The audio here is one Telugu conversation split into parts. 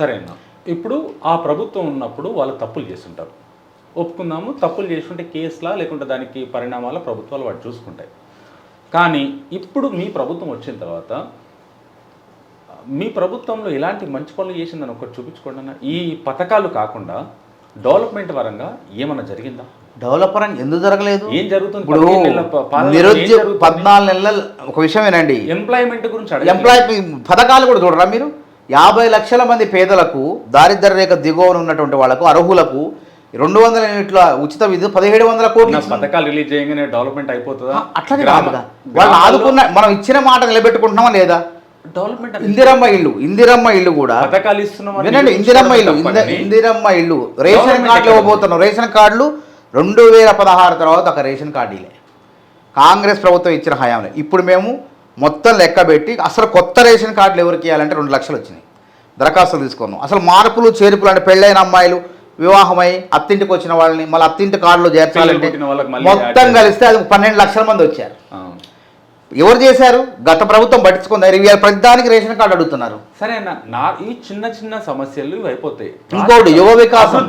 సరేనా? ఇప్పుడు ఆ ప్రభుత్వం ఉన్నప్పుడు వాళ్ళు తప్పులు చేస్తుంటారు. ఒప్పుకుందాము తప్పులు చేసుకుంటే కేసులా లేకుంటే దానికి పరిణామాల ప్రభుత్వాలు వాటి చూసుకుంటాయి. కానీ ఇప్పుడు మీ ప్రభుత్వం వచ్చిన తర్వాత మీ ప్రభుత్వంలో ఎలాంటి మంచి పనులు చేసిందని ఒకటి చూపించుకోండి అన్న. ఈ పథకాలు కాకుండా డెవలప్మెంట్ పరంగా ఏమన్నా జరిగిందా? డెవలపర్ అని ఎందుకు జరగలేదు? ఏం జరుగుతుంది? నిరుద్యోగ? పద్నాలుగు నెలల ఒక విషయం వినండి. ఎంప్లాయ్మెంట్ గురించి. ఎంప్లాయ్ పథకాలు కూడా చూడరా మీరు? యాభై లక్షల మంది పేదలకు దారిద్ర్య రేఖ దిగువన ఉన్నటువంటి వాళ్ళకు అర్హులకు రెండు వందల యూనిట్ల ఉచిత విద్యుత్ పదిహేడు వందల కోట్లు. పథకాలు రిలీజ్ చేయగానే డెవలప్మెంట్ అయిపోతుందా? కాదుగా వాళ్ళు ఆదుకున్న మనం ఇచ్చిన మాట నిలబెట్టుకుంటున్నామా లేదా? డెవలప్మెంట్ ఇందిరమ్మ ఇల్లు ఇందిరమ్మ ఇల్లు కూడా పథకాలు ఇస్తున్నామని వినండి ఇందిరమ్మ ఇల్లు ఇందిరమ్మ ఇల్లు. రేషన్ కార్డులు ఇవ్వబోతున్నాం. రేషన్ కార్డులు రెండు వేల పదహారు తర్వాత ఒక రేషన్ కార్డు ఇలే. కాంగ్రెస్ ప్రభుత్వం ఇచ్చిన హయాంలో. ఇప్పుడు మేము మొత్తం లెక్క పెట్టి అసలు కొత్త రేషన్ కార్డులు ఎవరికి ఇవ్వాలంటే రెండు లక్షలు వచ్చినాయి. దరఖాస్తులు తీసుకున్నాం. అసలు మార్పులు చేర్పులు అంటే పెళ్ళైన అమ్మాయిలు వివాహమై అత్తింటికి వచ్చిన వాళ్ళని మళ్ళీ అత్తింటి కార్డులో చేర్చాలంటే మొత్తం కలిస్తే అది పన్నెండు లక్షల మంది వచ్చారు. ఎవరు చేశారు? గత ప్రభుత్వం పట్టించుకుంది. ఇవాళ ప్రతిదానికి రేషన్ కార్డు అడుగుతున్నారు. సరే నా ఈ చిన్న చిన్న సమస్యలు అయిపోతాయి. ఇంకోటి యువ వికాసం.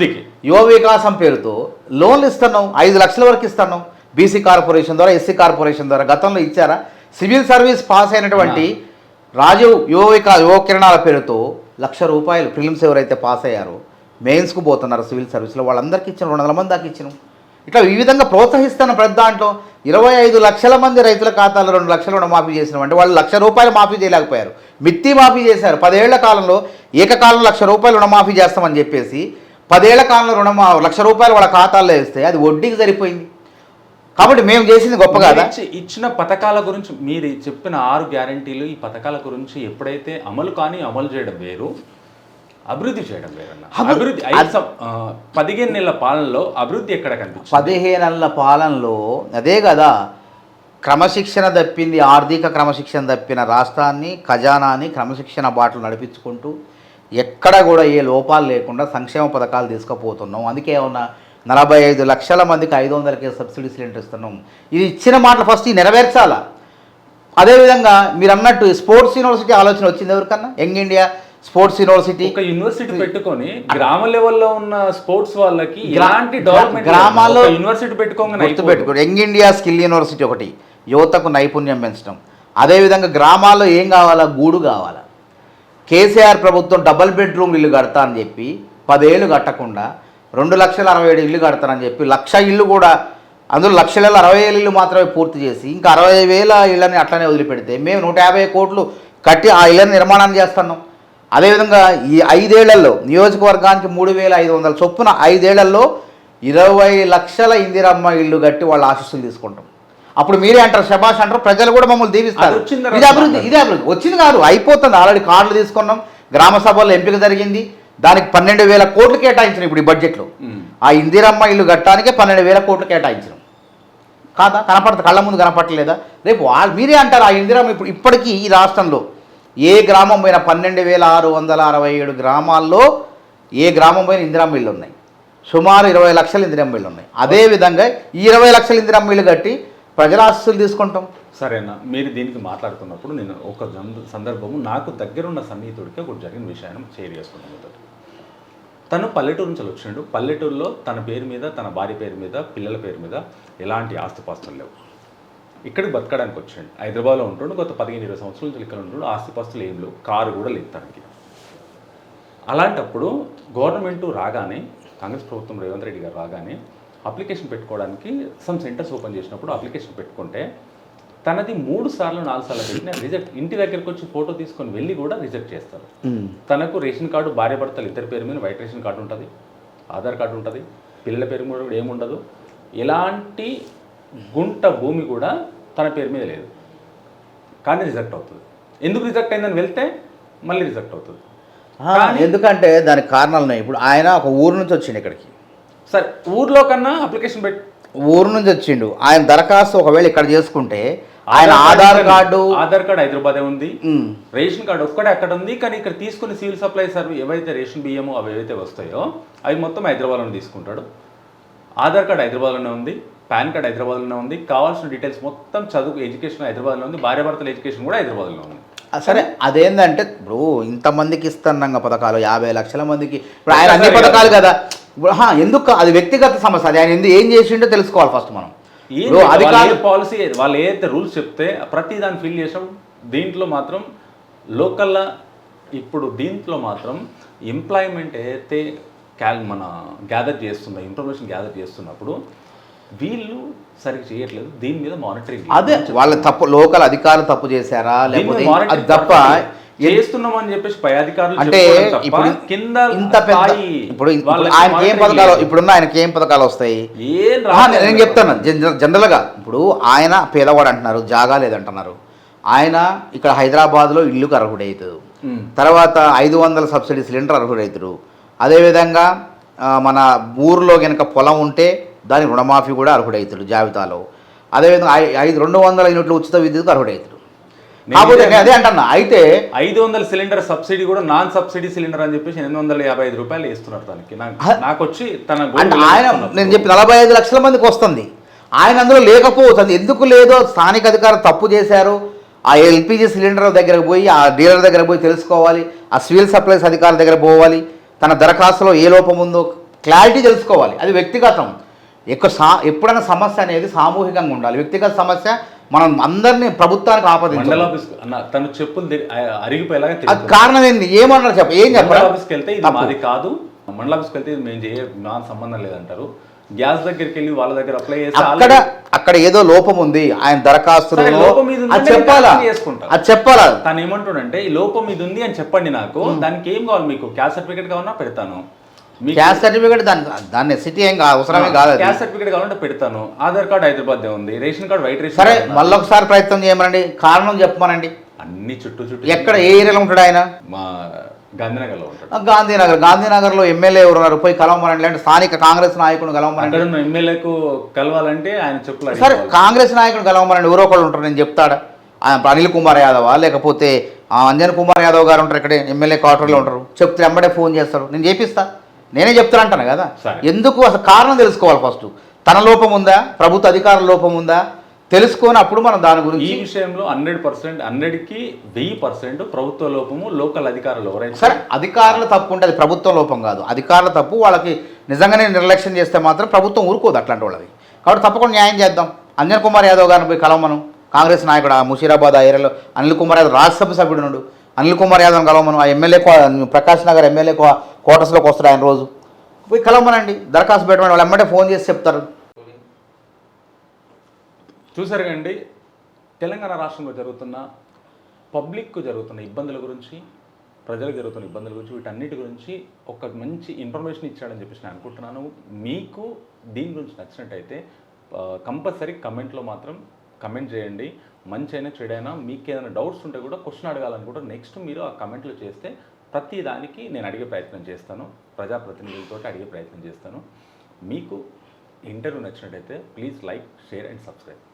యువ వికాసం పేరుతో లోన్లు ఇస్తున్నాం. ఐదు లక్షల వరకు ఇస్తున్నాం. బీసీ కార్పొరేషన్ ద్వారా ఎస్సీ కార్పొరేషన్ ద్వారా. గతంలో ఇచ్చారా? సివిల్ సర్వీస్ పాస్ అయినటువంటి రాజీవ్ యువ వికా యువ కిరణాల పేరుతో లక్ష రూపాయలు ప్రిలిమ్స్ ఎవరైతే పాస్ అయ్యారో మెయిన్స్కు పోతున్నారు సివిల్ సర్వీస్లో. వాళ్ళందరికీ ఇచ్చిన రెండు వందల మంది దాకా ఇచ్చినాం. ఇట్లా ఈ విధంగా ప్రోత్సహిస్తున్న ప్రతి దాంట్లో ఇరవై ఐదు లక్షల మంది రైతుల ఖాతాలో రెండు లక్షల రుణ మాఫీ చేసినాం అంటే వాళ్ళు లక్ష రూపాయలు మాఫీ చేయలేకపోయారు. మిత్తి మాఫీ చేశారు. పదేళ్ళ కాలంలో ఏకకాలంలో లక్ష రూపాయలు రుణమాఫీ చేస్తామని చెప్పేసి పదేళ్ళ కాలంలో రుణమా లక్ష రూపాయలు వాళ్ళ ఖాతాల్లో వేస్తే అది వడ్డీకి సరిపోయింది. కాబట్టి మేము చేసింది గొప్ప కాదా? ఇచ్చిన పథకాల గురించి మీరు చెప్పిన ఆరు గ్యారంటీలు ఈ పథకాల గురించి ఎప్పుడైతే అమలు కానీ అమలు చేయడం వేరు అభివృద్ధి చేయడం అభి- అభివృద్ధి పదిహేను నెలల పాలనలో అభివృద్ధి ఎక్కడ కనిపించింది? పదిహేనేళ్ళ పాలనలో అదే కదా క్రమశిక్షణ తప్పింది ఆర్థిక క్రమశిక్షణ తప్పిన రాష్ట్రాన్ని ఖజానాని క్రమశిక్షణ బాటలు నడిపించుకుంటూ ఎక్కడ కూడా ఏ లోపాలు లేకుండా సంక్షేమ పథకాలు తీసుకుపోతున్నాం. అందుకే ఏమన్నా నలభై ఐదు లక్షల మందికి ఐదు వందలకే సబ్సిడీ సిలిండర్ ఇస్తున్నాం. ఇది ఇచ్చిన మాటలు ఫస్ట్ ఈ నెరవేర్చాలా? అదేవిధంగా మీరు అన్నట్టు స్పోర్ట్స్ యూనివర్సిటీ ఆలోచన వచ్చింది ఎవరికన్నా? యంగ్ ఇండియా స్పోర్ట్స్ యూనివర్సిటీ ఒక యూనివర్సిటీ పెట్టుకొని గ్రామ లెవెల్లో ఉన్న స్పోర్ట్స్ వాళ్ళకి డెవలప్మెంట్ గ్రామాల్లో యూనివర్సిటీ పెట్టుకోగానే. గుర్తుపెట్టుకోండి యంగ్ ఇండియా స్కిల్ యూనివర్సిటీ ఒకటి. యువతకు నైపుణ్యం పెంచడం. అదేవిధంగా గ్రామాల్లో ఏం కావాలా? గూడు కావాలా. కేసీఆర్ ప్రభుత్వం డబల్ బెడ్రూమ్ ఇల్లు కడతా అని చెప్పి పదేళ్ళు కట్టకుండా రెండు లక్షల అరవై ఏడు ఇల్లు కడతానని చెప్పి లక్ష ఇల్లు కూడా అందులో లక్షల అరవై ఏళ్ళు ఇల్లు మాత్రమే పూర్తి చేసి ఇంకా అరవై వేల ఇళ్ళని అట్లనే వదిలిపెడితే మేము నూట యాభై కోట్లు కట్టి ఆ ఇళ్ళని నిర్మాణం చేస్తున్నాం. అదేవిధంగా ఈ ఐదేళ్ళలో నియోజకవర్గానికి మూడు వేల ఐదు వందల చొప్పున ఐదేళ్ళలో ఇరవై లక్షల ఇందిరమ్మ ఇల్లు కట్టి వాళ్ళ ఆశీస్సులు తీసుకుంటాం. అప్పుడు మీరే అంటారు శబాష్ అంటారు ప్రజలు కూడా మమ్మల్ని దీవిస్తారు. ఇది అభివృద్ధి ఇదే అభివృద్ధి. వచ్చింది కాదు అయిపోతుంది. ఆల్రెడీ కార్డులు తీసుకున్నాం. గ్రామ సభల్లో ఎంపిక జరిగింది. దానికి పన్నెండు వేల కోట్లు కేటాయించిన ఇప్పుడు ఈ బడ్జెట్లో. ఆ ఇందిరమ్మ ఇల్లు కట్టడానికే పన్నెండు వేల కోట్లు కేటాయించినాం కాదా? కనపడుతుంది కళ్ళ ముందు కనపడలేదా రేపు వాళ్ళు మీరే అంటారు ఆ ఇందిరమ్మ ఇప్పుడు ఇప్పటికీ ఈ రాష్ట్రంలో ఏ గ్రామం పోయిన పన్నెండు వేల ఆరు వందల అరవై ఏడు గ్రామాల్లో ఏ గ్రామం పోయిన ఇందిరమ్మ ఇళ్ళు ఉన్నాయి. సుమారు ఇరవై లక్షల ఇందిరమ్మ ఇళ్ళు ఉన్నాయి. అదేవిధంగా ఈ ఇరవై లక్షల ఇందిరమ్మ ఇళ్ళు కట్టి ప్రజల ఆస్తులు తీసుకుంటాం. సరేనా మీరు దీనికి మాట్లాడుతున్నప్పుడు నేను ఒక సందర్భము నాకు దగ్గరున్న సన్నిహితుడికి ఒకటి జరిగిన విషయాన్ని షేర్ చేసుకున్నాను మీతో తను పల్లెటూరు నుంచి వచ్చిండు పల్లెటూరులో తన పేరు మీద తన భార్య పేరు మీద పిల్లల పేరు మీద ఎలాంటి ఆస్తిపాస్తులు లేవు. ఇక్కడికి బతకడానికి వచ్చాడు హైదరాబాద్లో ఉంటుండు గత పదిహేను ఇరవై సంవత్సరాల నుంచి ఇక్కడ ఉంటుండు. ఆస్తిపాస్తులు ఏం లేవు. కారు కూడా లేదు తనకి. అలాంటప్పుడు గవర్నమెంట్ రాగానే కాంగ్రెస్ ప్రభుత్వం రేవంత్ రెడ్డి గారు రాగానే అప్లికేషన్ పెట్టుకోవడానికి సమ్ సెంటర్స్ ఓపెన్ చేసినప్పుడు అప్లికేషన్ పెట్టుకుంటే తనది మూడు సార్లు నాలుగు సార్లు పెట్టిన రిజెక్ట్. ఇంటి దగ్గరికి వచ్చి ఫోటో తీసుకొని వెళ్ళి కూడా రిజెక్ట్ చేస్తారు. తనకు రేషన్ కార్డు భార్య భర్తలు ఇద్దరి పేరు మీద వైట్ రేషన్ కార్డు ఉంటుంది ఆధార్ కార్డు ఉంటుంది పిల్లల పేరు మీద కూడా ఏముండదు. ఎలాంటి గుంట భూమి కూడా తన పేరు మీద లేదు. కానీ రిజెక్ట్ అవుతుంది. ఎందుకు రిజెక్ట్ అయిందని వెళ్తే మళ్ళీ రిజెక్ట్ అవుతుంది. ఎందుకంటే దానికి కారణాలు ఉన్నాయి. ఇప్పుడు ఆయన ఒక ఊరు నుంచి వచ్చిండు ఇక్కడికి. సరే ఊర్లో కన్నా అప్లికేషన్ పెట్టి ఊరు నుంచి వచ్చిండు. ఆయన దరఖాస్తు ఒకవేళ ఇక్కడ చేసుకుంటే ఆయన ఆధార్ కార్డు ఆధార్ కార్డు. హైదరాబాదే ఉంది. రేషన్ కార్డు ఒక్కడే అక్కడ ఉంది కానీ ఇక్కడ తీసుకుని సివిల్ సప్లై సర్వీ ఏవైతే రేషన్ బియ్యమో అవి ఏవైతే వస్తాయో అవి మొత్తం హైదరాబాద్లోనే తీసుకుంటాడు. ఆధార్ కార్డు హైదరాబాద్లోనే ఉంది పాన్ కార్డ్ హైదరాబాద్లోనే ఉంది కావాల్సిన డీటెయిల్స్ మొత్తం చదువు ఎడ్యుకేషన్ హైదరాబాద్లో ఉంది భార్య భర్తల ఎడ్యుకేషన్ కూడా హైదరాబాద్లో ఉంది. సరే అదేంటంటే ఇప్పుడు ఇంతమందికి ఇస్తున్నాం పథకాలు యాభై లక్షల మందికి. ఇప్పుడు ఆయన అన్ని పథకాలు కాదు. ఇప్పుడు ఎందుకు అది వ్యక్తిగత సమస్య అది ఆయన ఎందుకు ఏం చేసిండో తెలుసుకోవాలి ఫస్ట్ మనం. అధికారులు పాలసీ వాళ్ళు ఏదైతే రూల్స్ చెప్తే ప్రతి దాన్ని ఫిల్ చేసాం. దీంట్లో మాత్రం లోకల్ ఇప్పుడు దీంట్లో మాత్రం ఎంప్లాయ్మెంట్ ఏదైతే క్యాల్ మన గ్యాదర్ చేస్తుందో ఇన్ఫర్మేషన్ గ్యాదర్ చేస్తున్నప్పుడు వీళ్ళు సరిగ్గా చేయట్లేదు. దీని మీద మానిటరింగ్ అదే వాళ్ళ తప్పు లోకల్ అధికారులు తప్పు చేశారా? లేకపోతే అది తప్ప చేస్తున్నాం అని చెప్పేసి పై అధికారులు అంటే ఇప్పుడు కింద ఇంత పెద్ద ఇప్పుడు ఆయనకి ఏం పథకాలు. ఇప్పుడున్న ఆయనకి ఏం పథకాలు వస్తాయి. నేను చెప్తాను. జన- జనరల్గా ఇప్పుడు ఆయన పేదవాడు అంటున్నారు జాగా లేదంటున్నారు. ఆయన ఇక్కడ హైదరాబాద్లో ఇల్లుకు అర్హుడవుతాడు ఉమ్. తర్వాత ఐదు వందల సబ్సిడీ సిలిండర్ అర్హుడవుతారు అదేవిధంగా మన ఊరిలో కనుక పొలం ఉంటే దాని రుణమాఫీ కూడా అర్హుడవుతాడు జాబితాలో. అదేవిధంగా ఐదు రెండు వందల యూనిట్ల ఉచిత విద్యుత్ అర్హుడవుతాడు నేను కాకపోతే అదే అంటున్నా. అయితే ఐదు వందల సిలిండర్ సబ్సిడీ కూడా నాన్ సబ్సిడీ సిలిండర్ అని చెప్పేసి ఎనిమిది వందల యాభై ఐదు రూపాయలు ఇస్తున్నారు తనకి. నాకు వచ్చి తన ఆయన నేను చెప్పి నలభై ఐదు లక్షల మందికి వస్తుంది. ఆయన అందులో లేకపోవచ్చు అది ఎందుకు లేదో స్థానిక అధికారులు తప్పు చేశారు. ఆ ఎల్పిజి సిలిండర్ దగ్గరకు పోయి ఆ డీలర్ దగ్గర పోయి తెలుసుకోవాలి. ఆ సివిల్ సప్లైస్ అధికారుల దగ్గర పోవాలి. తన దరఖాస్తులో ఏ లోపం ఉందో క్లారిటీ తెలుసుకోవాలి. అది వ్యక్తిగతం. ఎక్కువ సా ఎప్పుడైనా సమస్య అనేది సామూహికంగా ఉండాలి. వ్యక్తిగత సమస్య మనం అందరినీ ప్రభుత్వానికి ఆపదించాలి తను చెప్పులు అరిగిపోయేలాగా అది. కారణం ఏంది? ఏమన్నారు చెప్ప? ఏం మండల చెప్పరా ఆఫీస్కి వెళ్తే ఇది. మాది కాదు. మండల ఆఫీస్కి వెళ్తే ఇది మేము చేయ నా సంబంధం లేదంటారు. గ్యాస్ దగ్గరికి వెళ్ళి వాళ్ళ దగ్గర అప్లై చేస్తే అక్కడ అక్కడ ఏదో లోపం ఉంది. ఆయన దరఖాస్తులో. ఉందంటే అది చెప్పాలా. అది చెప్పాలా? తను ఏమంటుండంటే ఈ లోపం ఇది ఉంది అని చెప్పండి నాకు. దానికి ఏం కావాలి మీకు? క్యాస్ట్ సర్టిఫికేట్ కావాలన్నా పెడతాను. క్యాస్ట్ సర్టిఫికేట్ దాని దాన్ని సిటీ ఏం అవసరమే కాదు. క్యాస్ట్ సర్టిఫికేట్ కావాలంటే పెడతాను. ఆధార్ కార్డ్ హైదరాబాద్ ఉంది. రేషన్ కార్డ్ వైట్ రేషన్ సరే. మళ్ళొకసారి ప్రయత్నం చేయమనండి. కారణం చెప్పమనండి. అన్ని చుట్టూ చుట్టూ ఎక్కడ ఏ ఏరియాలో ఉంటాడు ఆయన? మా గాంధీనగర్లో ఉంటాడు. గాంధీనగర్. గాంధీనగర్లో ఎమ్మెల్యే ఎవరున్నారు పోయి కలవమనండి. లేదంటే స్థానిక కాంగ్రెస్ నాయకుడు కలవమనండి. అక్కడ ఎమ్మెల్యేకు కలవాలంటే ఆయన చెప్పులు సరే. కాంగ్రెస్ నాయకుడు కలవమనండి. ఎవరో ఒకళ్ళు ఉంటారు నేను చెప్తాడా? ఆయన అనిల్ కుమార్ యాదవ్? లేకపోతే ఆ, అంజన్ కుమార్ యాదవ్ గారు ఉంటారు ఇక్కడ ఎమ్మెల్యే క్వార్టర్లో ఉంటారు? చెప్తే వెంబడే ఫోన్ చేస్తారు. నేను చేపిస్తా. నేనే చెప్తాను అంటాను కదా. ఎందుకు అసలు కారణం తెలుసుకోవాలి ఫస్ట్? తన లోపం ఉందా? ప్రభుత్వ అధికారుల లోపం ఉందా? తెలుసుకొని అప్పుడు మనం దాని ఈ గురించి విషయంలో హండ్రెడ్ పర్సెంట్ హండ్రెడ్కి వెయ్యి పర్సెంట్ ప్రభుత్వ లోపము లోకల్ అధికారులు ఎవరైతే సరే అధికారుల తప్పు ఉంటే అది ప్రభుత్వం లోపం కాదు. అధికారుల తప్పు వాళ్ళకి నిజంగానే నిర్లక్ష్యం చేస్తే మాత్రం ప్రభుత్వం ఊరుకోదు అట్లాంటి వాళ్ళది. కాబట్టి తప్పకుండా న్యాయం చేద్దాం. అంజన్ కుమార్ యాదవ్ గారిని పోయి కలవమను. కాంగ్రెస్ నాయకుడు ఆ ముషీరాబాద్ ఆ ఏరియాలో అనిల్ కుమార్ యాదవ్ రాజ్యసభ సభ్యుడు అనిల్ కుమార్ యాదవ్ కలవమను. ఆ ఎమ్మెల్యే ప్రకాష్ నగర్ ఎమ్మెల్యే క్వార్టర్స్లోకి వస్తాడు ఆయన రోజు. పోయి కలవమనండి. దరఖాస్తు పెట్టమని వాళ్ళు ఎమ్మటే ఫోన్ చేసి చెప్తారు. చూసారు కండి తెలంగాణ రాష్ట్రంలో జరుగుతున్న పబ్లిక్కు జరుగుతున్న ఇబ్బందుల గురించి ప్రజలకు జరుగుతున్న ఇబ్బందుల గురించి వీటన్నిటి గురించి ఒక మంచి ఇన్ఫర్మేషన్ ఇచ్చాడని చెప్పేసి నేను అనుకుంటున్నాను. మీకు దీని గురించి నచ్చినట్టయితే కంపల్సరీ కమెంట్లో మాత్రం కమెంట్ చేయండి. మంచి అయినా చెడైనా మీకు ఏదైనా డౌట్స్ ఉంటే కూడా క్వశ్చన్ అడగాలని కూడా నెక్స్ట్ మీరు ఆ కమెంట్లో చేస్తే ప్రతి దానికి నేను అడిగే ప్రయత్నం చేస్తాను. ప్రజాప్రతినిధులతో అడిగే ప్రయత్నం చేస్తాను. మీకు ఇంటర్వ్యూ నచ్చినట్టయితే please like share and subscribe.